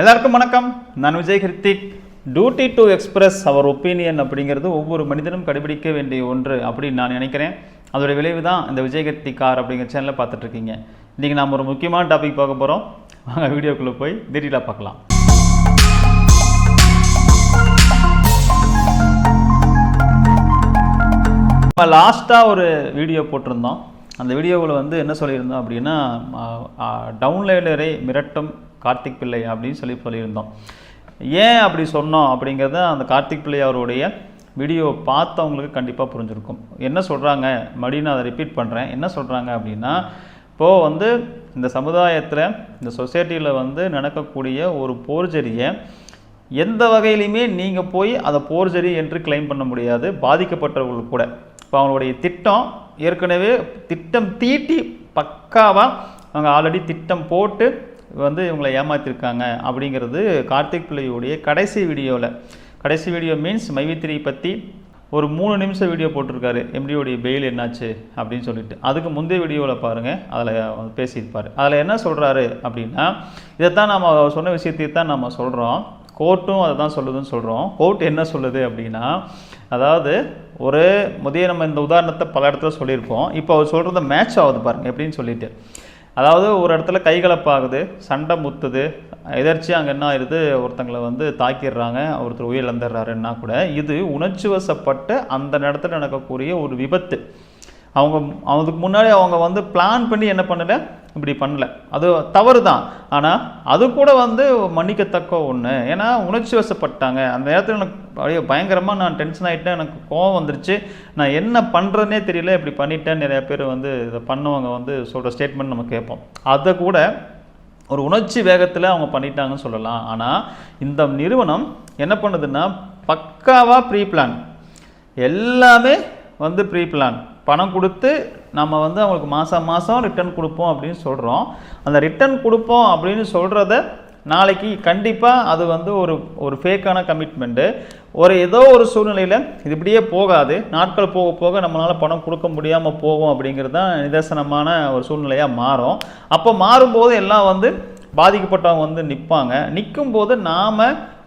எல்லாருக்கும் வணக்கம். நான் Vijay Kiruthik duty to express our opinion அப்படிங்கிறது ஒவ்வொரு மனிதனும் கடைபிடிக்க வேண்டிய ஒன்று அப்படின்னு நான் நினைக்கிறேன். அதோடய விளைவு தான் இந்த விஜய் கிருத்தி கார் அப்படிங்கிற சேனலில் பார்த்துட்ருக்கீங்க. இன்றைக்கி நாம் ஒரு முக்கியமான டாபிக் பார்க்க போகிறோம் வாங்க வீடியோக்குள்ளே போய் டீட்டெயிலாக பார்க்கலாம். நம்ம லாஸ்ட்டாக ஒரு வீடியோ போட்டிருந்தோம். அந்த வீடியோவில் வந்து என்ன சொல்லியிருந்தோம் அப்படின்னா டவுன்லைனரை மிரட்டும் கார்த்திக் பிள்ளை அப்படின்னு சொல்லி சொல்லியிருந்தோம். ஏன் அப்படி சொன்னோம் அப்படிங்கிறத அந்த கார்த்திக் பிள்ளை அவருடைய வீடியோ பார்த்தவங்களுக்கு கண்டிப்பாக புரிஞ்சிருக்கும். என்ன சொல்கிறாங்க மறுபடியும் நான் அதை ரிப்பீட் பண்ணுறேன் என்ன சொல்கிறாங்க அப்படின்னா இப்போது வந்து இந்த சமுதாயத்தில் இந்த சொசைட்டியில் வந்து நடக்கக்கூடிய ஒரு போர்ஜரியை எந்த வகையிலையுமே நீங்கள் போய் அதை போர்ஜரி என்று கிளைம் பண்ண முடியாது. பாதிக்கப்பட்டவர்கள் கூட. இப்போ அவங்களுடைய திட்டம் ஏற்கனவே திட்டம் தீட்டி பக்காவாக அவங்க ஆல்ரெடி திட்டம் போட்டு வந்து இவங்களை ஏமாற்றிருக்காங்க அப்படிங்கிறது கார்த்திக் பிள்ளையுடைய கடைசி வீடியோவில் கடைசி வீடியோ மீன்ஸ் மைவித்திரியை பற்றி ஒரு மூணு நிமிஷம் வீடியோ போட்டிருக்காரு. எம்டியோடைய பெயில் என்னாச்சு அப்படின்னு சொல்லிட்டு. அதுக்கு முந்தைய வீடியோவில் பாருங்கள் அதில் பேசியிருப்பார். அதில் என்ன சொல்கிறாரு அப்படின்னா இதைத்தான் நம்ம சொன்ன விஷயத்தை தான் நம்ம சொல்கிறோம் கோர்ட்டும் அதை தான் சொல்லுதுன்னு சொல்கிறோம் கோர்ட் என்ன சொல்லுது அப்படின்னா அதாவது ஒரு முதிய நம்ம இந்த உதாரணத்தை பல இடத்துல சொல்லியிருப்போம். இப்போ அவர் சொல்கிறத மேட்ச் ஆகுது பாருங்கள் எப்படின்னு சொல்லிட்டு. அதாவது ஒரு இடத்துல கைகலப்பாகுது சண்டை முத்துது எதர்ச்சியாக அங்கே என்ன ஆயிடுது ஒருத்தங்களை வந்து தாக்கிடுறாங்க ஒருத்தர் உயிரிழந்துடுறாருன்னா கூட இது உணர்ச்சி வசப்பட்டு அந்த இடத்துல நடக்கக்கூடிய ஒரு விபத்து. அவங்க அதுக்கு முன்னாடி அவங்க வந்து பிளான் பண்ணி என்ன பண்ணலை? இப்படி பண்ணல. அது தவறு தான் ஆனால் அது கூட வந்து மன்னிக்கத்தக்க ஒன்று ஏன்னா உணர்ச்சி வசப்பட்டாங்க. அந்த நேரத்தில் எனக்கு அப்படியே பயங்கரமாக நான் டென்ஷன் ஆகிட்டேன் எனக்கு கோவம் வந்துருச்சு. நான் என்ன பண்ணுறதுனே தெரியல. இப்படி பண்ணிட்டேன் நிறைய பேர் வந்து இதை பண்ணவங்க வந்து சொல்கிற ஸ்டேட்மெண்ட் நம்ம கேட்போம். அதை கூட ஒரு உணர்ச்சி வேகத்தில் அவங்க பண்ணிட்டாங்கன்னு சொல்லலாம். ஆனால் இந்த நிறுவனம் என்ன பண்ணுதுன்னா பக்காவாக ப்ரீ பிளான் எல்லாமே வந்து ப்ரீ பிளான் பணம் கொடுத்து நம்ம வந்து அவங்களுக்கு மாதம் மாதம் ரிட்டர்ன் கொடுப்போம் அப்படின்னு சொல்கிறோம் அந்த ரிட்டர்ன் கொடுப்போம் அப்படின்னு சொல்கிறத நாளைக்கு கண்டிப்பாக அது வந்து ஒரு ஒரு ஃபேக்கான கமிட்மெண்ட்டு ஒரு ஏதோ ஒரு சூழ்நிலையில் இது இப்படியே போகாது. நாட்கள் போக போக நம்மளால் பணம் கொடுக்க முடியாமல் போகும் அப்படிங்கிறது தான் நிதர்சனமான ஒரு சூழ்நிலையாக மாறும். அப்போ மாறும்போது எல்லாம் வந்து பாதிக்கப்பட்டவங்க வந்து நிற்பாங்க நிற்கும் போது நாம்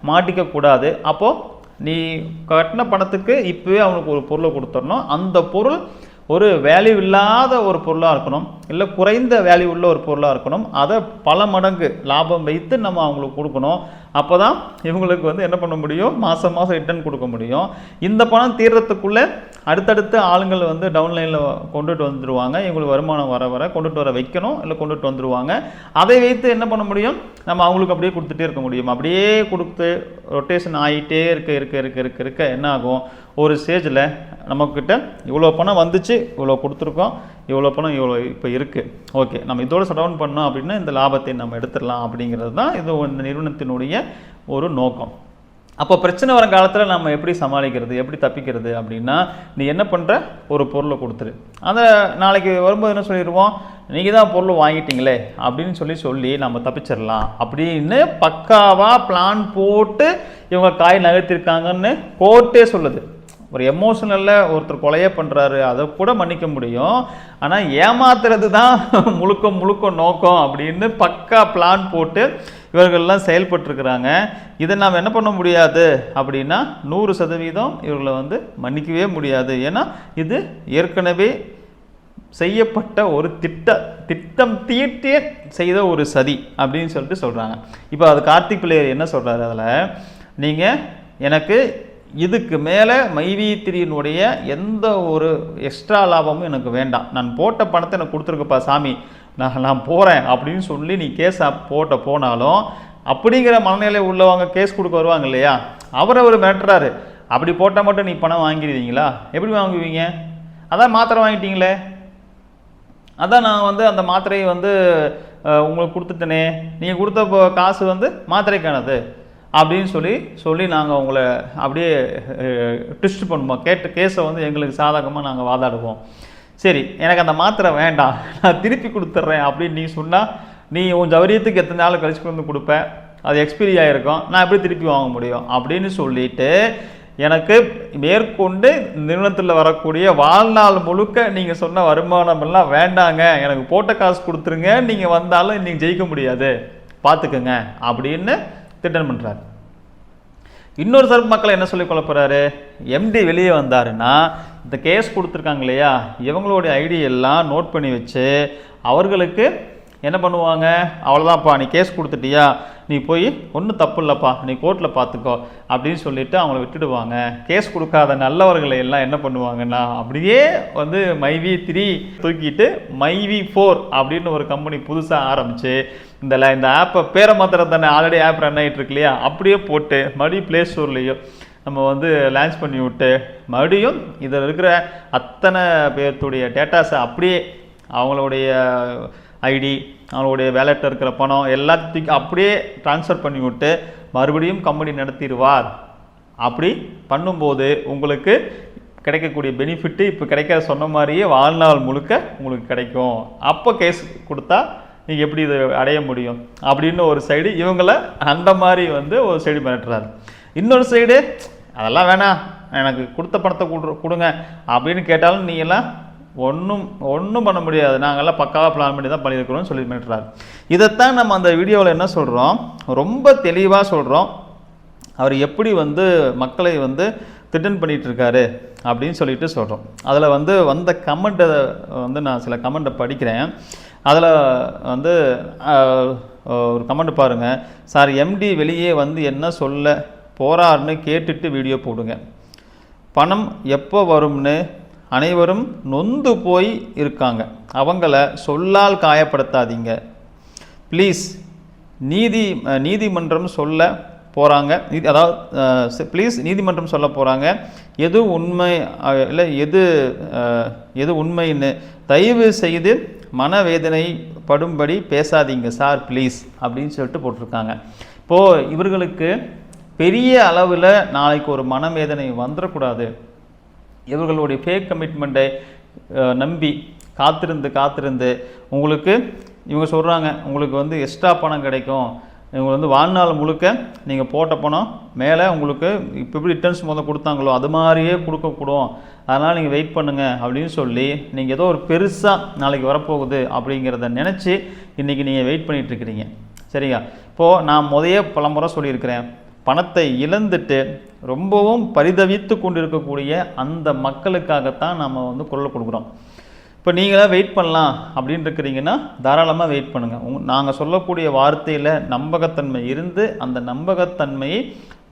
மாட்டிக்கக்கூடாது அப்போது நீ கட்டின பணத்துக்கு இப்போவே அவனுக்கு ஒரு பொருளை கொடுத்துடணும். அந்த பொருள் ஒரு வேல்யூ இல்லாத ஒரு பொருளாக இருக்கணும். இல்லை குறைந்த வேல்யூ உள்ள ஒரு பொருளாக இருக்கணும். அதை பல மடங்கு லாபம் வைத்து நம்ம அவங்களுக்கு கொடுக்கணும். அப்போ தான் இவங்களுக்கு வந்து என்ன பண்ண முடியும்? மாதம் மாதம் ரிட்டர்ன் கொடுக்க முடியும். இந்த பணம் தீர்றதுக்குள்ளே அடுத்தடுத்த ஆளுங்கள் வந்து டவுன்லைனில் கொண்டுட்டு வந்துடுவாங்க இவங்களுக்கு வருமானம் வர வர கொண்டுட்டு வர வைக்கணும். இல்லை கொண்டுட்டு வந்துடுவாங்க அதை வைத்து என்ன பண்ண முடியும்? நம்ம அவங்களுக்கு அப்படியே கொடுத்துட்டே இருக்க முடியும். அப்படியே கொடுத்து ரொட்டேஷன் ஆகிட்டே இருக்க இருக்க இருக்க இருக்க இருக்க என்ன ஆகும்? ஒரு ஸ்டேஜில் நம்மக்கிட்ட இவ்வளோ பணம் வந்துச்சு. இவ்வளோ கொடுத்துருக்கோம். இவ்வளோ பணம் இவ்வளோ இப்போ இருக்குது ஓகே நம்ம இதோட சடவுன் பண்ணோம் அப்படின்னா இந்த லாபத்தை நம்ம எடுத்துடலாம் அப்படிங்கிறது தான் இது இந்த நிறுவனத்தினுடைய ஒரு நோக்கம். அப்போ பிரச்சனை வர காலத்தில் நம்ம எப்படி சமாளிக்கிறது எப்படி தப்பிக்கிறது அப்படின்னா நீ என்ன பண்ணுற ஒரு பொருளை கொடுத்துரு. அந்த நாளைக்கு வரும்போது என்ன சொல்லிடுவோம் நீங்கள் தான் பொருள் வாங்கிட்டீங்களே அப்படின்னு சொல்லி சொல்லி நம்ம தப்பிச்சிடலாம் அப்படின்னு பக்காவாக பிளான் போட்டு இவங்க காய் நகர்த்திருக்காங்கன்னு கோர்ட்டே சொல்லுது. ஒரு எமோஷனலில் ஒருத்தர் கொலையே பண்ணுறாரு அதை கூட மன்னிக்க முடியும். ஆனால் ஏமாத்துறது தான் முழுக்க முழுக்க நோக்கம் அப்படின்னு பக்கா பிளான் போட்டு இவர்கள்லாம் செயல்பட்டுருக்குறாங்க. இதை நாம் என்ன பண்ண முடியாது அப்படின்னா நூறு சதவீதம் இவர்களை வந்து மன்னிக்கவே முடியாது. ஏன்னா இது ஏற்கனவே செய்யப்பட்ட ஒரு திட்ட திட்டம் தீட்டே செய்த ஒரு சதி அப்படின்னு சொல்லிட்டு சொல்கிறாங்க இப்போ அது கார்த்திக் பிள்ளையர் என்ன சொல்கிறாரு அதில்? நீங்கள் எனக்கு இதுக்கு மேலே மைவீத்திரியினுடைய எந்த ஒரு எக்ஸ்ட்ரா லாபமும் எனக்கு வேண்டாம். நான் போட்ட பணத்தை எனக்கு கொடுத்துருக்குப்பா சாமி. நான் நான் போகிறேன் அப்படின்னு சொல்லி நீ கேஸ் போட்ட போனாலும் அப்படிங்கிற மனநிலை உள்ளவங்க கேஸ் கொடுக்க வருவாங்க இல்லையா? அவரை அவர் மிரட்டுறாரு. அப்படி போட்டால் மட்டும் நீ பணம் வாங்கிடுவீங்களா? எப்படி வாங்குவீங்க? அதான் மாத்திரை வாங்கிட்டீங்களே. அதான் நான் வந்து அந்த மாத்திரையை வந்து உங்களுக்கு கொடுத்துட்டேனே. நீங்கள் கொடுத்த காசு வந்து மாத்திரைக்கானது. அப்படின்னு சொல்லி சொல்லி நாங்கள் உங்களை அப்படியே ட்விஸ்ட் பண்ணுவோம். கேட்டு கேஸை வந்து எங்களுக்கு சாதகமாக நாங்கள் வாதாடுவோம். சரி எனக்கு அந்த மாத்திரை வேண்டாம். நான் திருப்பி கொடுத்துட்றேன் அப்படின்னு நீ சொன்னால் நீ உன் ஜவரியத்துக்கு எத்தனை நாள் கழிச்சு கொண்டு வந்து கொடுப்பேன் அது எக்ஸ்பீரி ஆகிருக்கும் நான் எப்படி திருப்பி வாங்க முடியும்? அப்படின்னு சொல்லிட்டு எனக்கு மேற்கொண்டு நிறுவனத்தில் வரக்கூடிய வாழ்நாள் முழுக்க நீங்கள் சொன்ன வருமானம் எல்லாம் வேண்டாங்க. எனக்கு போட்ட காசு கொடுத்துருங்க. நீங்கள் வந்தாலும் நீங்கள் ஜெயிக்க முடியாது. பார்த்துக்குங்க அப்படின்னு திட்டம் பண்ணுறாரு இன்னொரு தரப்பு மக்களை என்ன சொல்லி கொள்ள எம்டி வெளியே வந்தாருன்னா இந்த கேஸ் கொடுத்துருக்காங்க இல்லையா? இவங்களுடைய ஐடி எல்லாம் நோட் பண்ணி வச்சு அவர்களுக்கு என்ன பண்ணுவாங்க? அவ்வளோதான்ப்பா நீ கேஸ் கொடுத்துட்டியா? நீ போய் ஒன்றும் தப்பு இல்லைப்பா நீ கோர்ட்டில் பார்த்துக்கோ அப்படின்னு சொல்லிட்டு அவங்கள விட்டுடுவாங்க. கேஸ் கொடுக்காத நல்லவர்களை எல்லாம் என்ன பண்ணுவாங்கன்னா? அப்படியே வந்து மைவி த்ரீ தூக்கிட்டு மைவி ஃபோர் அப்படின்னு ஒரு கம்பெனி புதுசாக ஆரம்பித்து இந்த இந்த ஆப்பை பேரை மாத்திரம் தானே ஆல்ரெடி ஆப் ரன் ஆகிட்டு இருக்கு இல்லையா? அப்படியே போட்டு மறுபடியும் ப்ளே ஸ்டோர்லேயும் நம்ம வந்து லான்ச் பண்ணி விட்டு மறுபடியும் இதில் இருக்கிற அத்தனை பேர்த்துடைய டேட்டாஸை அப்படியே அவங்களுடைய ஐடி அவங்களுடைய வேலெட்டில் இருக்கிற பணம் எல்லாத்தையும் அப்படியே ட்ரான்ஸ்ஃபர் பண்ணி விட்டு மறுபடியும் கம்பெனி நடத்திடுவார். அப்படி பண்ணும்போது உங்களுக்கு கிடைக்கக்கூடிய பெனிஃபிட்டு இப்போ கிடைக்க சொன்ன மாதிரியே வாழ்நாள் முழுக்க உங்களுக்கு கிடைக்கும். அப்போ கேஸ் கொடுத்தா நீங்கள் எப்படி இதை அடைய முடியும்? அப்படின்னு ஒரு சைடு இவங்களை அந்த மாதிரி வந்து ஒரு சைடு மிரட்டுறாரு. இன்னொரு சைடு அதெல்லாம் வேணாம். எனக்கு கொடுத்த பணத்தை கொடு கொடுங்க. அப்படின்னு கேட்டாலும் நீ எல்லாம் ஒன்றும் ஒன்றும் பண்ண முடியாது. நாங்கள்லாம் பக்காவாக பிளான் பண்ணி தான் பண்ணியிருக்கிறோம்னு சொல்லி மிரட்டுறாரு இதைத்தான் நம்ம அந்த வீடியோவில் என்ன சொல்கிறோம் ரொம்ப தெளிவாக சொல்கிறோம் அவர் எப்படி வந்து மக்களை வந்து திட்டன் பண்ணிட்டு இருக்காரு அப்படின்னு சொல்லிட்டு சொல்கிறோம் அதில் வந்து வந்த கமெண்ட்டை வந்து நான் சில கமெண்ட்டை படிக்கிறேன். அதில் வந்து ஒரு கமெண்ட் பாருங்கள் சார் எம்டி வெளியே வந்து என்ன சொல்ல போகிறாருன்னு கேட்டுட்டு வீடியோ போடுங்க. பணம் எப்போ வரும்னு அனைவரும் நொந்து போய் இருக்காங்க. அவங்கள சொல்லால் காயப்படுத்தாதீங்க. ப்ளீஸ் நீதி நீதிமன்றம் சொல்ல போகிறாங்க அதாவது ப்ளீஸ் நீதிமன்றம் சொல்ல போகிறாங்க எது உண்மை இல்லை எது எது உண்மைன்னு தயவு செய்து மனவேதனை படும்படி பேசாதீங்க சார் ப்ளீஸ் அப்படின்னு சொல்லிட்டு போட்டிருக்காங்க. இப்போது இவர்களுக்கு பெரிய அளவில் நாளைக்கு ஒரு மனவேதனை வந்துடக்கூடாது இவர்களுடைய ஃபேக் கமிட்மெண்ட்டை நம்பி காத்திருந்து காத்திருந்து உங்களுக்கு இவங்க சொல்கிறாங்க உங்களுக்கு வந்து எக்ஸ்ட்ரா பணம் கிடைக்கும். இவங்க வந்து வாழ்நாள் முழுக்க நீங்கள் போட்ட பணம் மேலே உங்களுக்கு இப்போ எப்படி ரிட்டர்ன்ஸ் முதல் கொடுத்தாங்களோ அது மாதிரியே கொடுக்கக்கூடும். அதனால் நீங்கள் வெயிட் பண்ணுங்கள் அப்படின்னு சொல்லி நீங்கள் ஏதோ ஒரு பெருசாக நாளைக்கு வரப்போகுது அப்படிங்கிறத நினச்சி இன்றைக்கி நீங்கள் வெயிட் பண்ணிகிட்ருக்கிறீங்க சரியா? இப்போது நான் முதைய பலமுறை சொல்லியிருக்கிறேன். பணத்தை இழந்துட்டு ரொம்பவும் பரிதவித்து கொண்டிருக்கக்கூடிய அந்த மக்களுக்காகத்தான் நம்ம வந்து குரல் கொடுக்குறோம். இப்போ நீங்களாக வெயிட் பண்ணலாம் அப்படின்னு இருக்கிறீங்கன்னா தாராளமாக வெயிட் பண்ணுங்கள் உங் நாங்கள் சொல்லக்கூடிய வார்த்தையில் நம்பகத்தன்மை இருந்து அந்த நம்பகத்தன்மையை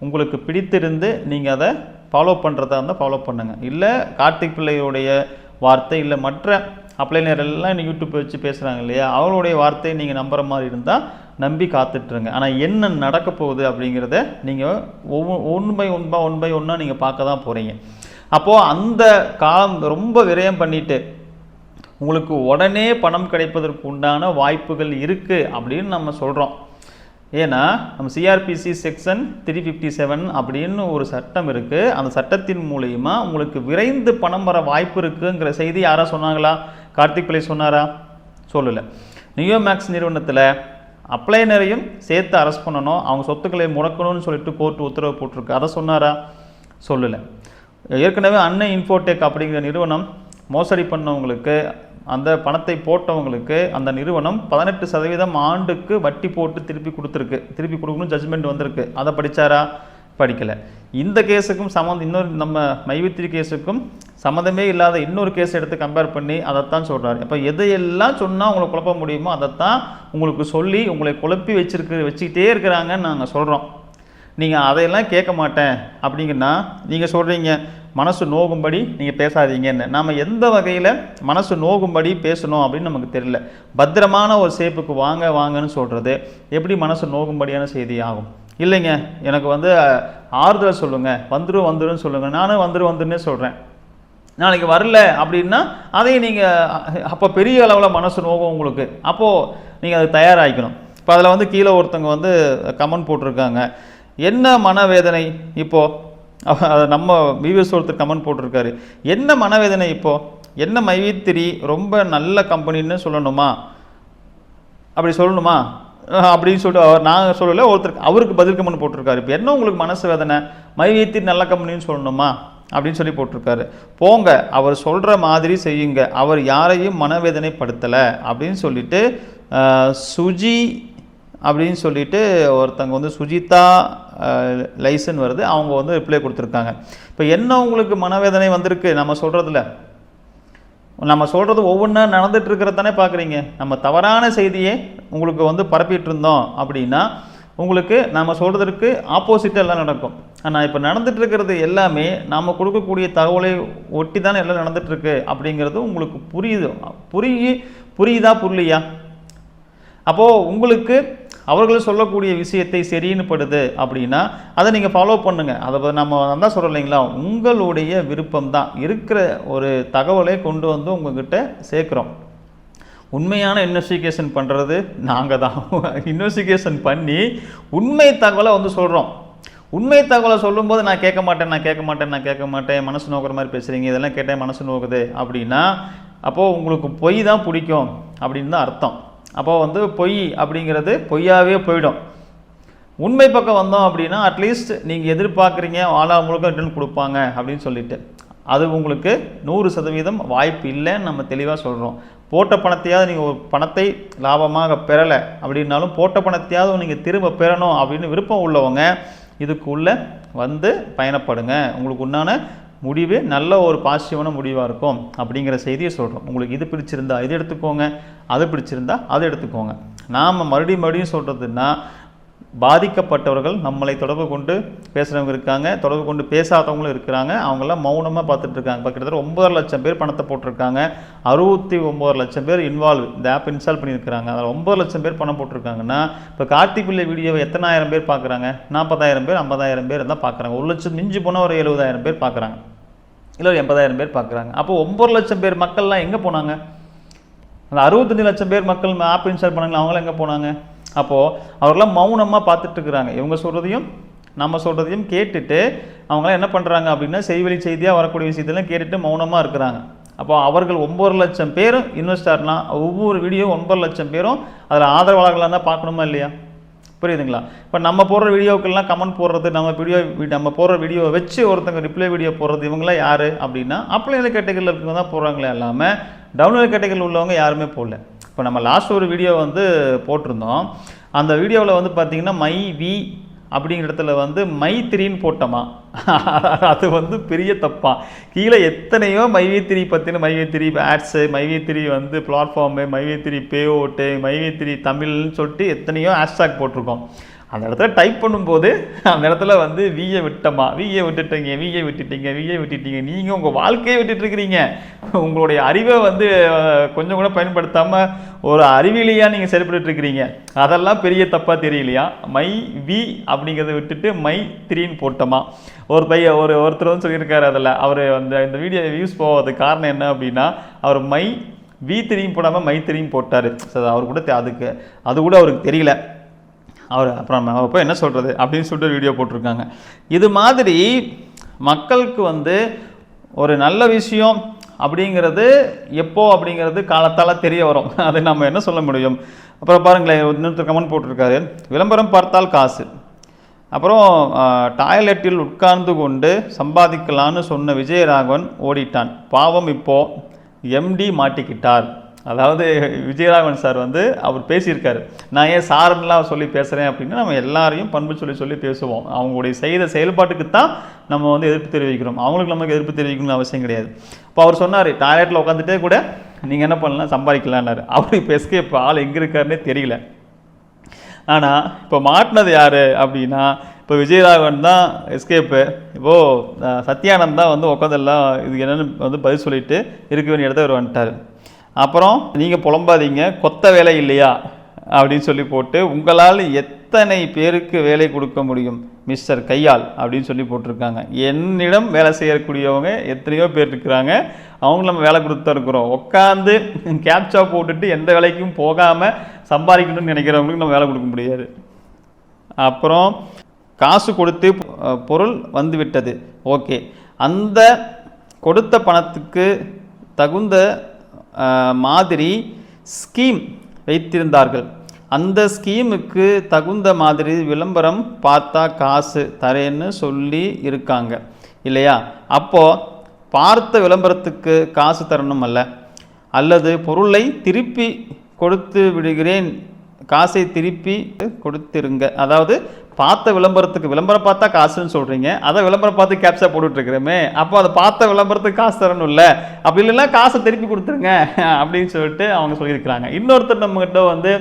உங்களுக்கு பிடித்திருந்து நீங்கள் அதை ஃபாலோ பண்ணுறதா இருந்தால் ஃபாலோ பண்ணுங்கள் இல்லை கார்த்திக் பிள்ளையுடைய வார்த்தை இல்லை மற்ற அப்ளைனர் எல்லாம் யூடியூப் வச்சு பேசுகிறாங்க இல்லையா? அவங்களுடைய வார்த்தையை நீங்கள் நம்புகிற மாதிரி இருந்தால் நம்பி காத்துட்ருங்க. ஆனால் என்ன நடக்க போகுது அப்படிங்கிறத நீங்கள் ஒவ்வொரு ஒன் பை ஒன்பா ஒன் பை ஒன்னாக நீங்கள் பார்க்க தான் போகிறீங்க அப்போது அந்த காலம் ரொம்ப விரயம் பண்ணிட்டு உங்களுக்கு உடனே பணம் கிடைப்பதற்கு உண்டான வாய்ப்புகள் இருக்குது அப்படின்னு நம்ம சொல்கிறோம் ஏன்னா நம்ம CrPC section three fifty seven அப்படின்னு ஒரு சட்டம் இருக்குது அந்த சட்டத்தின் மூலயமா உங்களுக்கு விரைந்து பணம் வர வாய்ப்பு இருக்குங்கிற செய்தி யாராக சொன்னாங்களா? கார்த்திக் பிள்ளை சொன்னாரா? சொல்லலை. நியோமேக்ஸ் நிறுவனத்தில் அப்ளைனரையும் சேர்த்து அரெஸ்ட் பண்ணணும் அவங்க சொத்துக்களை முடக்கணும்னு சொல்லிட்டு கோர்ட் உத்தரவு போட்டிருக்கு. அதை சொன்னாரா? சொல்லலை. ஏற்கனவே அன்னை இன்ஃபோடெக் அப்படிங்கிற நிறுவனம் மோசடி பண்ணவங்களுக்கு அந்த பணத்தை போட்டவங்களுக்கு அந்த நிறுவனம் பதினெட்டு சதவீதம் ஆண்டுக்கு வட்டி போட்டு திருப்பி கொடுத்துருக்கு. திருப்பி கொடுக்கணும் ஜட்ஜ்மெண்ட் வந்திருக்கு. அதை படிச்சாரா? படிக்கலை. இந்த கேஸுக்கும் சம்மந்தம் இன்னொரு நம்ம மைவித்திரி கேஸுக்கும் சம்மந்தமே இல்லாத இன்னொரு கேஸ் எடுத்து கம்பேர் பண்ணி அதைத்தான் சொல்கிறார் அப்போ எதையெல்லாம் சொன்னால் உங்களை குழப்ப முடியுமோ அதைத்தான் உங்களுக்கு சொல்லி உங்களை குழப்பி வச்சிருக்கு வச்சுக்கிட்டே இருக்கிறாங்கன்னு நாங்கள் சொல்கிறோம் நீங்கள் அதையெல்லாம் கேட்க மாட்டேன் அப்படிங்கன்னா நீங்கள் சொல்கிறீங்க மனசு நோகும்படி நீங்கள் பேசாதீங்கன்னு. நாம் எந்த வகையில் மனசு நோகும்படி பேசணும் அப்படின்னு நமக்கு தெரியல. பத்திரமான ஒரு சேப்புக்கு வாங்க வாங்கன்னு சொல்கிறது எப்படி மனசு நோகும்படியான செய்தி ஆகும்? இல்லைங்க எனக்கு வந்து ஆறுதல் சொல்லுங்கள் வந்துடும் வந்துடும் சொல்லுங்கள் நானும் வந்துடும் வந்துருன்னே சொல்கிறேன் நாளைக்கு வரல அப்படின்னா அதையும் நீங்கள் அப்போ பெரிய அளவில் மனசு நோகும் உங்களுக்கு. அப்போது நீங்கள் அது தயாராகிக்கணும். இப்போ அதில் வந்து கீழே ஒருத்தவங்க வந்து கமெண்ட் போட்டிருக்காங்க. என்ன மனவேதனை இப்போது அதை நம்ம விவிஎஸ் ஒருத்தர் கமெண்ட் போட்டிருக்காரு. என்ன மனவேதனை இப்போது என்ன மைவித்திரி ரொம்ப நல்ல கம்பெனின்னு சொல்லணுமா? அப்படி சொல்லணுமா? அப்படின்னு சொல்லிட்டு அவர் நான் சொல்லலை ஒருத்தர் அவருக்கு பதில் கம்மன் போட்டிருக்காரு. இப்போ என்ன உங்களுக்கு மனசு வேதனை? மைவீத்தி நல்ல கம்பெனின்னு சொல்லணுமா? அப்படின்னு சொல்லி போட்டிருக்காரு. போங்க அவர் சொல்கிற மாதிரி செய்யுங்க. அவர் யாரையும் மனவேதனைப்படுத்தலை அப்படின்னு சொல்லிட்டு சுஜி அப்படின்னு சொல்லிட்டு ஒருத்தங்க வந்து சுஜிதா லைசன் வருது. அவங்க வந்து ரிப்ளை கொடுத்துருக்காங்க. இப்போ என்ன உங்களுக்கு மனவேதனை வந்திருக்கு? நம்ம சொல்கிறதுல நம்ம சொல்கிறது ஒவ்வொன்றா நடந்துட்டு இருக்கிறது தானே பார்க்குறீங்க நம்ம தவறான செய்தியை உங்களுக்கு வந்து பரப்பிட்டு இருந்தோம் அப்படின்னா உங்களுக்கு நம்ம சொல்கிறதுக்கு ஆப்போசிட்டாக எல்லாம் நடக்கும். ஆனால் இப்போ நடந்துட்டு இருக்கிறது எல்லாமே நாம் கொடுக்கக்கூடிய தகவலை ஒட்டி தானே எல்லாம் நடந்துட்டு அப்படிங்கிறது உங்களுக்கு புரியுது. புரியுது புரியுதா புரியலையா? அப்போது உங்களுக்கு அவர்கள் சொல்லக்கூடிய விஷயத்தை சரின்னு படுது அப்படின்னா அதை நீங்கள் ஃபாலோ பண்ணுங்கள் அதை நம்ம தான் சொல்கிறோம் இல்லைங்களா? உங்களுடைய விருப்பம் தான். இருக்கிற ஒரு தகவலை கொண்டு வந்து உங்ககிட்ட சேர்க்குறோம். உண்மையான இன்வெஸ்டிகேஷன் பண்ணுறது நாங்கள் தான். இன்வெஸ்டிகேஷன் பண்ணி உண்மை தகவலை வந்து சொல்கிறோம் உண்மை தகவலை சொல்லும்போது நான் கேட்க மாட்டேன் நான் கேட்க மாட்டேன் நான் கேட்க மாட்டேன் மனசு நோக்கிற மாதிரி பேசுகிறீங்க இதெல்லாம் கேட்டேன் மனசு நோக்குது அப்படின்னா அப்போது உங்களுக்கு பொய் தான் பிடிக்கும் அப்படின்னு தான் அர்த்தம். அப்போ வந்து பொய் அப்படிங்கிறது பொய்யாவே போயிடும். உண்மை பக்கம் வந்தோம் அப்படின்னா அட்லீஸ்ட் நீங்கள் எதிர்பார்க்குறீங்க வாழா முழுக்க ரிட்டர்ன் கொடுப்பாங்க அப்படின்னு சொல்லிட்டு. அது உங்களுக்கு நூறு சதவீதம் வாய்ப்பு இல்லைன்னு நம்ம தெளிவாக சொல்கிறோம் போட்ட பணத்தையாவது நீங்கள் ஒரு பணத்தை லாபமாக பெறலை அப்படின்னாலும் போட்ட பணத்தையாவது நீங்கள் திரும்ப பெறணும் அப்படின்னு விருப்பம் உள்ளவங்க இதுக்குள்ளே வந்து பயணப்படுங்க. உங்களுக்கு உண்டான முடிவு நல்ல ஒரு பாசிட்டிவான முடிவாக இருக்கும் அப்படிங்கிற செய்தியை சொல்கிறோம் உங்களுக்கு இது பிடிச்சிருந்தா இது எடுத்துக்கோங்க அது பிடிச்சிருந்தா அதை எடுத்துக்கோங்க. நாம் மறுபடியும் மறுபடியும் சொல்கிறதுன்னா பாதிக்கப்பட்டவர்கள் நம்மளை தொடர்பு கொண்டு பேசுகிறவங்க இருக்காங்க தொடர்பு கொண்டு பேசாதவங்களும் இருக்கிறாங்க. அவங்களாம் மௌனமாக பார்த்துட்டு இருக்காங்க. இப்போ கிட்டத்தட்ட ஒன்பதரை லட்சம் பேர் பணத்தை போட்டிருக்காங்க. அறுபத்தி ஒம்பது லட்சம் பேர் இன்வால்வ் இந்த ஆப் இன்ஸ்டால் பண்ணியிருக்கிறாங்க. அதில் ஒம்பது லட்சம் பேர் பணம் போட்டிருக்காங்கன்னா இப்போ கார்த்திக் பிள்ளை வீடியோவை எத்தனாயிரம் பேர் பார்க்குறாங்க? நாற்பதாயிரம் பேர் ஐம்பதாயிரம் பேர் தான் பார்க்குறாங்க. ஒரு லட்சம் மிஞ்சி போனால் ஒரு எழுபதாயிரம் பேர் பார்க்குறாங்க. இல்லை ஒரு எண்பதாயிரம் பேர் பார்க்குறாங்க அப்போ ஒம்பது லட்சம் பேர் மக்கள்லாம் எங்கே போனாங்க? அந்த அறுபத்தஞ்சு லட்சம் பேர் மக்கள் ஆப் இன்ஸ்டால் பண்ணாங்களா? அவங்களாம் எங்கே போனாங்க? அப்போது அவர்களாம் மௌனமாக பார்த்துட்டு இருக்கிறாங்க. இவங்க சொல்கிறதையும் நம்ம சொல்கிறதையும் கேட்டுட்டு அவங்களாம் என்ன பண்ணுறாங்க அப்படின்னா செய்வழி செய்தியாக வரக்கூடிய விஷயத்தெல்லாம் கேட்டுட்டு மௌனமாக இருக்கிறாங்க. அப்போ அவர்கள் ஒம்பது லட்சம் பேரும் இன்வெஸ்டர்னால் ஒவ்வொரு வீடியோ ஒன்பது லட்சம் பேரும் அதில் ஆதரவாளர்களாக இருந்தால் பார்க்கணுமா இல்லையா? புரியுதுங்களா? இப்போ நம்ம போடுற வீடியோக்கெல்லாம் கமெண்ட் போடுறது நம்ம வீடியோ நம்ம போடுற வீடியோவை வச்சு ஒருத்தங்க ரிப்ளை வீடியோ போடுறது இவங்களாம் யார் அப்படின்னா அப்ளை கேட்டகரியில் இருக்கவங்க தான் போடுறாங்களே இல்லாமல் டவுன்லோட் கேட்டகரியில் உள்ளவங்க யாருமே போடல. இப்போ நம்ம லாஸ்ட் ஒரு வீடியோ வந்து போட்டிருந்தோம். அந்த வீடியோவில் வந்து பார்த்தீங்கன்னா மை வி அப்படிங்கிற இடத்துல வந்து மைத்திரின்னு போட்டோமா? அது வந்து பெரிய தப்பா. கீழே எத்தனையோ மைவேத்திரி பற்றின மைவேத்திரி ஆட்ஸு மைவேத்திரி வந்து பிளாட்ஃபார்மு மைவேத்திரி பேஓட்டு பே தமிழ்னு சொல்லிட்டு எத்தனையோ ஹேஷ்டாக் போட்டிருக்கோம். அந்த இடத்துல டைப் பண்ணும்போது அந்த இடத்துல வந்து விஏ விட்டமா? விஏ விட்டுட்டீங்க விஏ விட்டுட்டீங்க விஏ விட்டுட்டீங்க. நீங்கள் உங்கள் வாழ்க்கையை விட்டுட்டுருக்கிறீங்க உங்களுடைய அறிவை வந்து கொஞ்சம் கூட பயன்படுத்தாமல் ஒரு அறிவியலியாக நீங்கள் செயல்பட்டுருக்கிறீங்க அதெல்லாம் பெரிய தப்பாக தெரியலையா? மை வி அப்படிங்கிறத விட்டுட்டு மை த்ரீன்னு போட்டோமா? ஒரு பையன் ஒரு ஒருத்தர் வந்து சொல்லியிருக்காரு அதில். அவர் அந்த இந்த வீடியோ வியூஸ் போவதுக்கு காரணம் என்ன அப்படின்னா அவர் மை வி திரியும் போடாமல் மை போட்டார். சரி அவர் கூட தெ- அதுக்கு அது கூட அவருக்கு தெரியல. அவர் அப்புறம் அவர் போய் என்ன சொல்கிறது அப்படின்னு சொல்லிட்டு வீடியோ போட்டிருக்காங்க. இது மாதிரி மக்களுக்கு வந்து ஒரு நல்ல விஷயம் அப்படிங்கிறது எப்போ அப்படிங்கிறது காலத்தால் தெரிய வரும். அதை நம்ம என்ன சொல்ல முடியும்? அப்புறம் பாருங்களேன் இன்னொருத்தர் கமெண்ட் போட்டிருக்காரு. விளம்பரம் பார்த்தால் காசு. அப்புறம் டாய்லெட்டில் உட்கார்ந்து கொண்டு சம்பாதிக்கலான்னு சொன்ன விஜயராகவன் ஓடிட்டான். பாவம் இப்போ எம்டி மாட்டிக்கிட்டார். அதாவது விஜயராகவன் சார் வந்து அவர் பேசியிருக்காரு. நான் ஏன் சாருன்னெலாம் சொல்லி பேசுகிறேன் அப்படின்னு நம்ம எல்லாரையும் பண்பு சொல்லி சொல்லி பேசுவோம். அவங்களுடைய செய்த செயல்பாட்டுக்கு தான் நம்ம வந்து எதிர்ப்பு தெரிவிக்கிறோம். அவங்களுக்கு நமக்கு எதிர்ப்பு தெரிவிக்கணும்னு அவசியம் கிடையாது. இப்போ அவர் சொன்னார் டாய்லெட்டில் உட்காந்துட்டே கூட நீங்கள் என்ன பண்ணலாம்? சம்பாதிக்கலான்னாரு அவர் இப்போ எஸ்கேப் ஆள் எங்கே இருக்காருன்னே தெரியல. ஆனால் இப்போ மாட்டினது யார் அப்படின்னா இப்போ விஜயராகவன் தான் எஸ்கேப்பு இப்போது சத்யானந்த் தான் வந்து உட்காந்தெல்லாம் இது என்னென்னு வந்து பதில் சொல்லிட்டு இருக்க வேண்டிய இடத்த அவர் வந்துட்டார். அப்புறம் நீங்கள் புலம்பாதீங்க கொத்த வேலை இல்லையா? அப்படின்னு சொல்லி போட்டு உங்களால் எத்தனை பேருக்கு வேலை கொடுக்க முடியும் மிஸ்டர் கையால்? அப்படின்னு சொல்லி போட்டிருக்காங்க. என்னிடம் வேலை செய்யக்கூடியவங்க எத்தனையோ பேர் இருக்கிறாங்க. அவங்களும் நம்ம வேலை கொடுத்து இருக்கிறோம். உட்காந்து கேப்சா போட்டுட்டு எந்த வேலைக்கும் போகாமல் சம்பாதிக்கணும்னு நினைக்கிறவங்களுக்கு நம்ம வேலை கொடுக்க முடியாது. அப்புறம் காசு கொடுத்து பொருள் வந்துவிட்டது ஓகே. அந்த கொடுத்த பணத்துக்கு தகுந்த மாதிரி ஸ்கீம் வைத்திருந்தார்கள். அந்த ஸ்கீமுக்கு தகுந்த மாதிரி விளம்பரம் பார்த்தா காசு தரேன்னு சொல்லி இருக்காங்க. இல்லையா? அப்போது பார்த்த விளம்பரத்துக்கு காசு தரணும் அல்ல. அல்லது பொருளை திருப்பி கொடுத்து விடுகிறேன். காசை திருப்பி கொடுத்துருங்க. அதாவது பார்த்த விளம்பரத்துக்கு விளம்பரம் பார்த்தா காசுன்னு சொல்கிறீங்க அதை விளம்பரம் பார்த்து கேப்சா போட்டுட்ருக்கிறோமே. அப்போ அதை பார்த்த விளம்பரத்துக்கு காசு தரணும் இல்லை. அப்படி இல்லைன்னா காசை திருப்பி கொடுத்துருங்க அப்படின்னு சொல்லிட்டு அவங்க சொல்லியிருக்கிறாங்க. இன்னொருத்தர் நம்மகிட்ட வந்து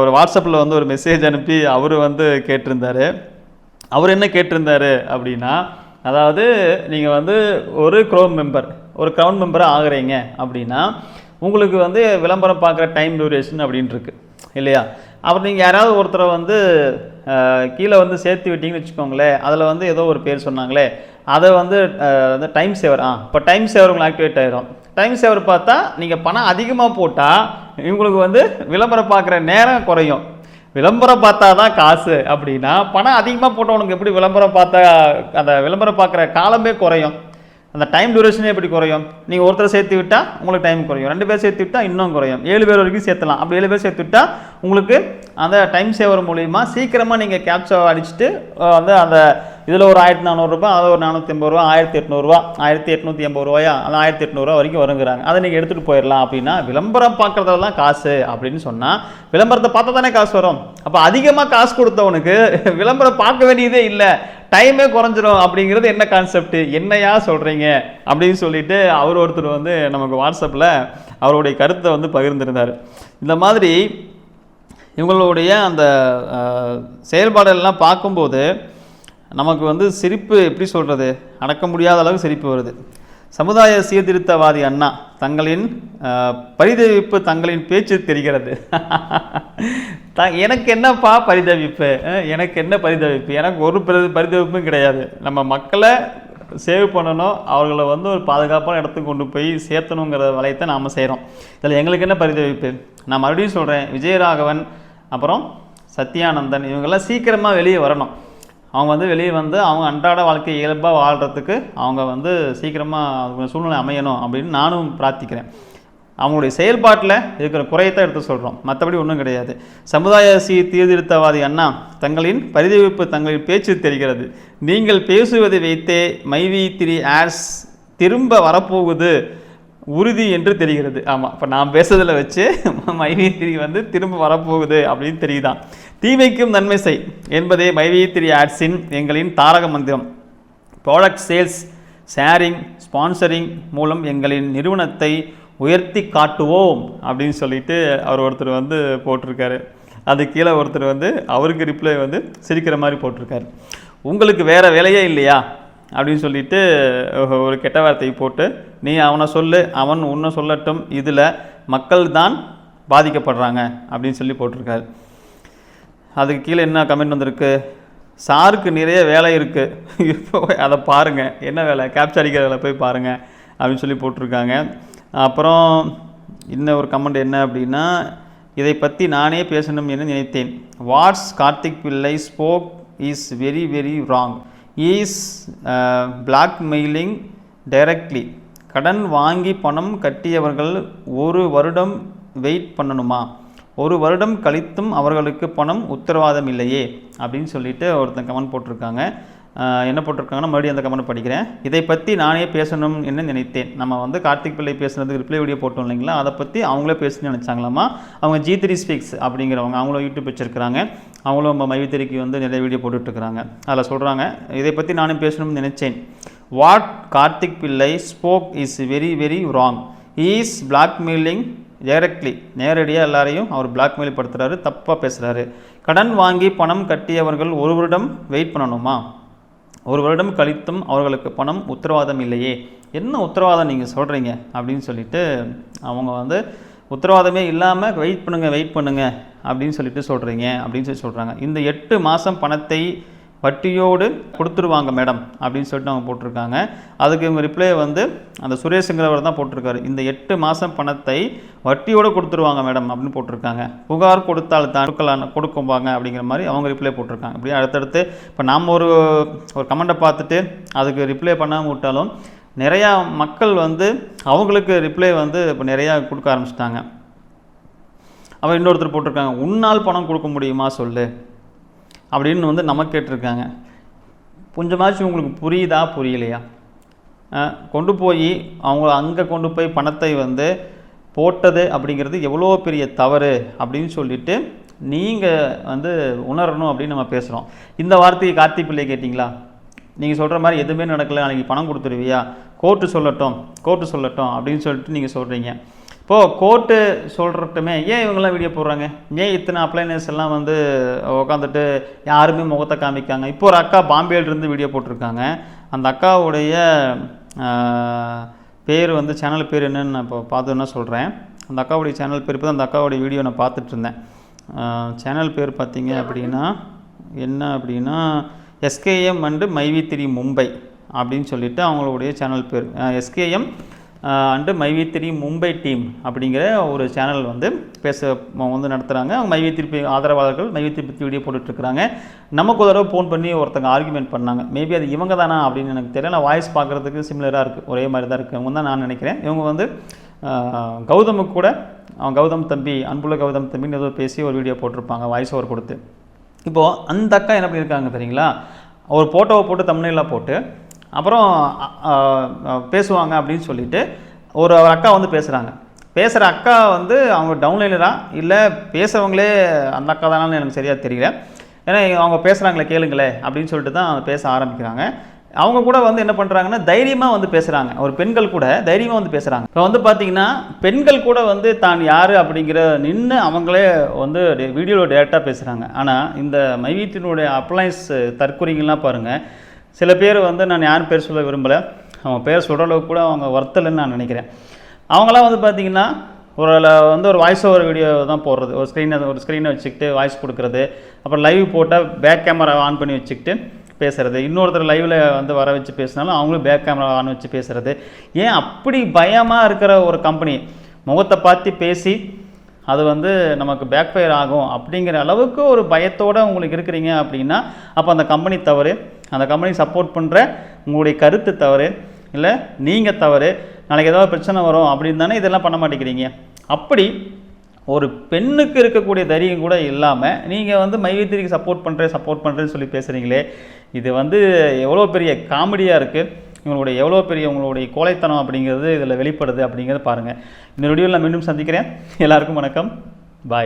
ஒரு வாட்ஸ்அப்பில் வந்து ஒரு மெசேஜ் அனுப்பி அவர் வந்து கேட்டிருந்தாரு. அவர் என்ன கேட்டிருந்தாரு அப்படின்னா அதாவது நீங்கள் வந்து ஒரு க்ரௌன் மெம்பர் ஒரு க்ரௌன் மெம்பராக ஆகுறீங்க அப்படின்னா உங்களுக்கு வந்து விளம்பரம் பார்க்குற டைம் டியூரேஷன் அப்படின்ட்டு இருக்கு இல்லையா? அப்புறம் நீங்கள் யாராவது ஒருத்தரை வந்து கீழே வந்து சேர்த்து விட்டிங்கன்னு வச்சுக்கோங்களேன் அதில் வந்து ஏதோ ஒரு பேர் சொன்னாங்களே அதை வந்து வந்து டைம் சேவர் ஆ இப்போ டைம் சேவர் உங்களுக்கு ஆக்டிவேட் ஆகிடும் டைம் சேவர் பார்த்தா நீங்கள் பணம் அதிகமாக போட்டால் இவங்களுக்கு வந்து விளம்பரம் பார்க்குற நேரம் குறையும். விளம்பரம் பார்த்தா தான் காசு அப்படின்னா பணம் அதிகமாக போட்டவனுக்கு எப்படி விளம்பரம் பார்த்தா அந்த விளம்பரம் பார்க்குற காலமே குறையும். அந்த டைம் டியூரேஷனே எப்படி குறையும்? நீங்கள் ஒருத்தரை சேர்த்து விட்டால் உங்களுக்கு டைம் குறையும். ரெண்டு பேர் சேர்த்து விட்டால் இன்னும் குறையும். ஏழு பேர் வரைக்கும் சேர்த்தலாம். அப்படி ஏழு பேர் சேர்த்து விட்டால் உங்களுக்கு அந்த டைம் சேவர் மூலிமா சீக்கிரமாக நீங்கள் கேப்சர் அடிச்சுட்டு வந்து அந்த இதில் ஒரு ஆயிரத்தி நானூறுரூபா அது ஒரு நானூற்றி ஐம்பது ரூபா ஆயிரத்தி எட்நூறுரூவா ஆயிரத்தி எட்நூற்றி எண்பது ரூபாயா? அந்த ஆயிரத்தி எட்நூறுரூவா வரைக்கும் வருங்கிறாங்க. அதை நீங்கள் எடுத்துகிட்டு போயிடலாம் அப்படின்னா விளம்பரம் பார்க்குறதுல தான் காசு அப்படின்னு சொன்னால் விளம்பரத்தை பார்த்தா தானே காசு வரும். அப்போ அதிகமாக காசு கொடுத்தவனுக்கு விளம்பரம் பார்க்க வேண்டியதே இல்லை. டைமே குறைஞ்சிரும் அப்படிங்கிறது என்ன கான்செப்ட் என்னையா சொல்கிறீங்க அப்படின்னு சொல்லிட்டு அவர் ஒருத்தர் வந்து நமக்கு வாட்ஸ்அப்பில் அவருடைய கருத்தை வந்து பகிர்ந்திருந்தார். இந்த மாதிரி இவங்களுடைய அந்த செயல்பாடெல்லாம் பார்க்கும்போது நமக்கு வந்து சிரிப்பு எப்படி சொல்கிறது அடக்க முடியாத அளவு சிரிப்பு வருது. சமுதாய சீர்திருத்தவாதி அண்ணா தங்களின் பரிதவிப்பு தங்களின் பேச்சு தெரிகிறது. த எனக்கு என்னப்பா பரிதவிப்பு? எனக்கு என்ன பரிதவிப்பு? எனக்கு ஒரு பரிதவிப்பும் கிடையாது. நம்ம மக்களை சேவ் பண்ணணும். அவர்களை வந்து ஒரு பாதுகாப்பான இடத்துக்கு கொண்டு போய் சேர்த்தணுங்கிற வலையத்தை நாம் செய்கிறோம் இதில் எங்களுக்கு என்ன பரிதவிப்பு? நான் மறுபடியும் சொல்கிறேன் விஜயராகவன் அப்புறம் சத்யானந்தன் இவங்கெல்லாம் சீக்கிரமாக வெளியே வரணும். அவங்க வந்து வெளியே வந்து அவங்க அன்றாட வாழ்க்கை இயல்பாக வாழ்கிறதுக்கு அவங்க வந்து சீக்கிரமாக சூழ்நிலை அமையணும் அப்படின்னு நானும் பிரார்த்திக்கிறேன். அவங்களுடைய செயல்பாட்டில் இருக்கிற குறையத்தான் எடுத்து சொல்கிறோம் மற்றபடி ஒன்றும் கிடையாது. சமுதாய சீ தீர்திருத்தவாதி அண்ணா தங்களின் பரிதவிப்பு தங்களின் பேச்சு தெரிகிறது. நீங்கள் பேசுவதை வைத்தே மைவி த்ரீ ஆர்ஸ் திரும்ப வரப்போகுது. உறுதி என்று தெரிகிறது. ஆமாம் இப்போ நான் பேசுறதில் வச்சு மைவி த்ரீ வந்து திரும்ப வரப்போகுது அப்படின்னு தெரியுதான். தீமைக்கும் நன்மை செய் என்பதே மைவி த்ரீ ஆட்ஸின் எங்களின் தாரக மந்திரம். ப்ராடக்ட் சேல்ஸ் ஷேரிங் ஸ்பான்சரிங் மூலம் எங்களின் நிறுவனத்தை உயர்த்தி காட்டுவோம் அப்படின்னு சொல்லிட்டு அவர் ஒருத்தர் வந்து போட்டிருக்காரு. அது கீழே ஒருத்தர் வந்து அவருக்கு ரிப்ளை வந்து சிரிக்கிற மாதிரி போட்டிருக்காரு. உங்களுக்கு வேறு வேலையே இல்லையா? அப்படின்னு சொல்லிட்டு ஒரு கெட்ட வார்த்தையை போட்டு நீ அவனை சொல்லு அவன் உன்னை சொல்லட்டும் இதில் மக்கள் தான் பாதிக்கப்படுறாங்க அப்படின்னு சொல்லி போட்டிருக்காரு. அதுக்கு கீழே என்ன கமெண்ட் வந்திருக்கு? சாருக்கு நிறைய வேலை இருக்குது இப்போ அதை பாருங்கள் என்ன வேலை? கேப்சர் அடிக்கிற வேலை போய் பாருங்கள் அப்படின்னு சொல்லி போட்டிருக்காங்க. அப்புறம் இன்னும் ஒரு கமெண்ட் என்ன அப்படின்னா இதை பற்றி நானே பேசணும் என நினைத்தேன். What's Karthik Pillai spoke is very very wrong is blackmailing directly கடன் வாங்கி பணம் கட்டியவர்கள் ஒரு வருடம் வெயிட் பண்ணணுமா? ஒரு வருடம் கழித்தும் அவர்களுக்கு பணம் உத்தரவாதம் இல்லையே அப்படின்னு சொல்லிட்டு ஒருத்தன் கமெண்ட் போட்டிருக்காங்க. என்ன போட்டிருக்காங்கன்னா மறுபடியும் அந்த கமெண்ட் படிக்கிறேன். இதை பற்றி நானே பேசணும் என்ன நினைத்தேன். நம்ம வந்து கார்த்திக் பிள்ளை பேசுனதுக்கு ரிப்ளை வீடியோ போட்டோம் இல்லைங்களா? அதை பற்றி அவங்களே பேசணும்னு நினச்சாங்களாமா? அவங்க ஜி த்ரீ ஸ்பீக்ஸ் அப்படிங்கிறவங்க அவங்களும் யூடியூப் வச்சுருக்கிறாங்க. அவங்களும் நம்ம மைவித்திரிக்கு வந்து நிறைய வீடியோ போட்டுட்ருக்குறாங்க. அதில் சொல்கிறாங்க இதை பற்றி நானும் பேசணும்னு நினச்சேன். What Karthik Pillai spoke is very very wrong is blackmailing directly நேரடியாக எல்லாரையும் அவர் பிளாக்மெயில் படுத்துகிறாரு தப்பாக பேசுகிறாரு கடன் வாங்கி பணம் கட்டியவர்கள் ஒரு வருடம் வெயிட் பண்ணணுமா? ஒரு வருடம் கழித்தும் அவர்களுக்கு பணம் உத்தரவாதம் இல்லையே. என்ன உத்தரவாதம் நீங்கள் சொல்கிறீங்க அப்படின்னு சொல்லிட்டு அவங்க வந்து உத்தரவாதமே இல்லாமல் வெயிட் பண்ணுங்கள் வெயிட் பண்ணுங்கள் அப்படின்னு சொல்லிட்டு சொல்கிறீங்க அப்படின்னு சொல்லி சொல்கிறாங்க இந்த எட்டு மாதம் பணத்தை வட்டியோடு கொடுத்துருவாங்க மேடம் அப்படின்னு சொல்லிட்டு அவங்க போட்டிருக்காங்க. அதுக்கு இவங்க ரிப்ளை வந்து அந்த சுரேஷுங்கிறவர் தான் போட்டிருக்காரு. இந்த எட்டு மாதம் பணத்தை வட்டியோடு கொடுத்துருவாங்க மேடம் அப்படின்னு போட்டிருக்காங்க. புகார் கொடுத்தால் தான் கொடுக்கலாம் கொடுக்கும்பாங்க அப்படிங்கிற மாதிரி அவங்க ரிப்ளை போட்டிருக்காங்க. அப்படியே அடுத்தடுத்து இப்போ நாம் ஒரு ஒரு கமெண்ட்டை பார்த்துட்டு அதுக்கு ரிப்ளை பண்ணாமல் விட்டாலும் நிறையா மக்கள் வந்து அவங்களுக்கு ரிப்ளை வந்து இப்போ நிறையா கொடுக்க ஆரம்பிச்சிட்டாங்க. அவன் இன்னொருத்தர் போட்டிருக்காங்க. உன்னால் பணம் கொடுக்க முடியுமா சொல்லு. அப்படின்னு வந்து நம்ம கேட்டிருக்காங்க. கொஞ்சமாச்சும் உங்களுக்கு புரியுதா புரியலையா? கொண்டு போய் அவங்க அங்கே கொண்டு போய் பணத்தை வந்து போட்டது அப்படிங்கிறது எவ்வளோ பெரிய தவறு அப்படின்னு சொல்லிட்டு நீங்கள் வந்து உணரணும் அப்படின்னு நம்ம பேசுகிறோம் இந்த வார்த்தையை கார்த்தி பிள்ளை கேட்டிங்களா? நீங்கள் சொல்கிற மாதிரி எதுவுமே நடக்கலை நாளைக்கு பணம் கொடுத்துருவியா? கோர்ட்டு சொல்லட்டும் கோர்ட்டு சொல்லட்டும் அப்படின்னு சொல்லிட்டு நீங்கள் சொல்கிறீங்க இப்போது கோர்ட்டு சொல்கிறட்டுமே ஏன் இவங்கெல்லாம் வீடியோ போடுறாங்க? ஏன் இத்தனை அப்ளைனர்ஸ் எல்லாம் வந்து உட்காந்துட்டு யாருமே முகத்தை காமிக்காங்க? இப்போ ஒரு அக்கா பாம்பேலிருந்து வீடியோ போட்டிருக்காங்க. அந்த அக்காவுடைய பேர் வந்து சேனல் பேர் என்னன்னு நான் இப்போ பார்த்தோன்னா சொல்கிறேன் அந்த அக்காவுடைய சேனல் பேர் இப்போ அந்த அக்காவுடைய வீடியோ நான் பார்த்துட்டு இருந்தேன். சேனல் பேர் பார்த்தீங்க அப்படின்னா என்ன அப்படின்னா எஸ்கேஎம் அண்டு மைவி திரி மும்பை அப்படின்னு சொல்லிட்டு அவங்களுடைய சேனல் பேர். SKM and my V three Mumbai team அப்படிங்கிற ஒரு சேனல் வந்து பேச வந்து நடத்துகிறாங்க அவங்க மைவி திருப்பி ஆதரவாளர்கள் மைவி திருப்பி வீடியோ போட்டுட்ருக்குறாங்க. நமக்கு ஒரு தடவை ஃபோன் பண்ணி ஒருத்தங்க ஆர்குமெண்ட் பண்ணாங்க. மேபி அது இவங்க தானா அப்படின்னு எனக்கு தெரியல. நான் வாய்ஸ் பார்க்குறதுக்கு சிமிலராக இருக்குது ஒரே மாதிரி தான் இருக்குது அவங்க தான் நான் நினைக்கிறேன். இவங்க வந்து கௌதமுக்கு கூட அவன் கௌதம் தம்பி அன்புள்ள கௌதம் தம்பின்னு ஏதோ பேசி ஒரு வீடியோ போட்டிருப்பாங்க வாய்ஸ் ஓவர் கொடுத்து. இப்போது அந்த அக்கா என்ன பண்ணியிருக்காங்க தெரியுங்களா? ஒரு ஃபோட்டோவை போட்டு தமிழில் போட்டு அப்புறம் பேசுவாங்க அப்படின்னு சொல்லிட்டு ஒரு ஒரு அக்கா வந்து பேசுகிறாங்க பேசுகிற அக்கா வந்து அவங்க டவுன்லைனரா இல்லை பேசுகிறவங்களே அந்த அக்கா தானான்னு எனக்கு சரியாக தெரியல. ஏன்னா அவங்க பேசுகிறாங்களே கேளுங்களே அப்படின்னு சொல்லிட்டு தான் பேச ஆரம்பிக்கிறாங்க. அவங்க கூட வந்து என்ன பண்ணுறாங்கன்னா தைரியமாக வந்து பேசுகிறாங்க ஒரு பெண்கள் கூட தைரியமாக வந்து பேசுகிறாங்க இப்போ வந்து பார்த்திங்கன்னா பெண்கள் கூட வந்து தான் யார் அப்படிங்கிற நின்று அவங்களே வந்து வீடியோவில் டேரெக்டாக பேசுகிறாங்க ஆனால் இந்த மைவீட்டினுடைய அப்ளைன்ஸ் தற்கொலைங்கள்லாம் பாருங்கள் சில பேர் வந்து நான் யார் பேர் சொல்ல விரும்பலை. அவங்க பேர் சொல்கிற அளவுக்கு கூட அவங்க வர்த்தலைன்னு நான் நினைக்கிறேன். அவங்களாம் வந்து பார்த்தீங்கன்னா ஒரு வந்து ஒரு வாய்ஸ் ஓவர் வீடியோ தான் போடுறது. ஒரு ஸ்க்ரீனை ஒரு ஸ்க்ரீனை வச்சுக்கிட்டு வாய்ஸ் கொடுக்குறது. அப்புறம் லைவ் போட்டால் பேக் கேமரா ஆன் பண்ணி வச்சுக்கிட்டு பேசுகிறது இன்னொருத்தர் லைவில் வந்து வர வச்சு பேசினாலும் அவங்களும் பேக் கேமரா ஆன் வச்சு பேசுகிறது ஏன் அப்படி பயமாக இருக்கிற ஒரு கம்பெனி முகத்தை பார்த்து பேசி அது வந்து நமக்கு பேக் ஃபயர் ஆகும் அப்படிங்கிற அளவுக்கு ஒரு பயத்தோடு உங்களுக்கு இருக்கிறீங்க அப்படின்னா அப்போ அந்த கம்பெனி தவறு. அந்த கம்பெனி சப்போர்ட் பண்ணுற உங்களுடைய கருத்து தவறு இல்லை நீங்கள் தவறு நாளைக்கு ஏதாவது பிரச்சனை வரும் அப்படின்னு தானே இதெல்லாம் பண்ண மாட்டேங்கிறீங்க. அப்படி ஒரு பெண்ணுக்கு இருக்கக்கூடிய தைரியம் கூட இல்லாமல் நீங்கள் வந்து மைவித்திரிக்கு சப்போர்ட் பண்ணுறேன் சப்போர்ட் பண்ணுறேன்னு சொல்லி பேசுகிறீங்களே இது வந்து எவ்வளோ பெரிய காமெடியாக இருக்குது இவங்களுடைய எவ்வளோ பெரிய உங்களுடைய கோழைத்தனம் அப்படிங்கிறது இதில் வெளிப்படுது அப்படிங்கிறத பாருங்கள் இந்த வீடியோவில் நான் மீண்டும் சந்திக்கிறேன். எல்லாருக்கும் வணக்கம். பாய்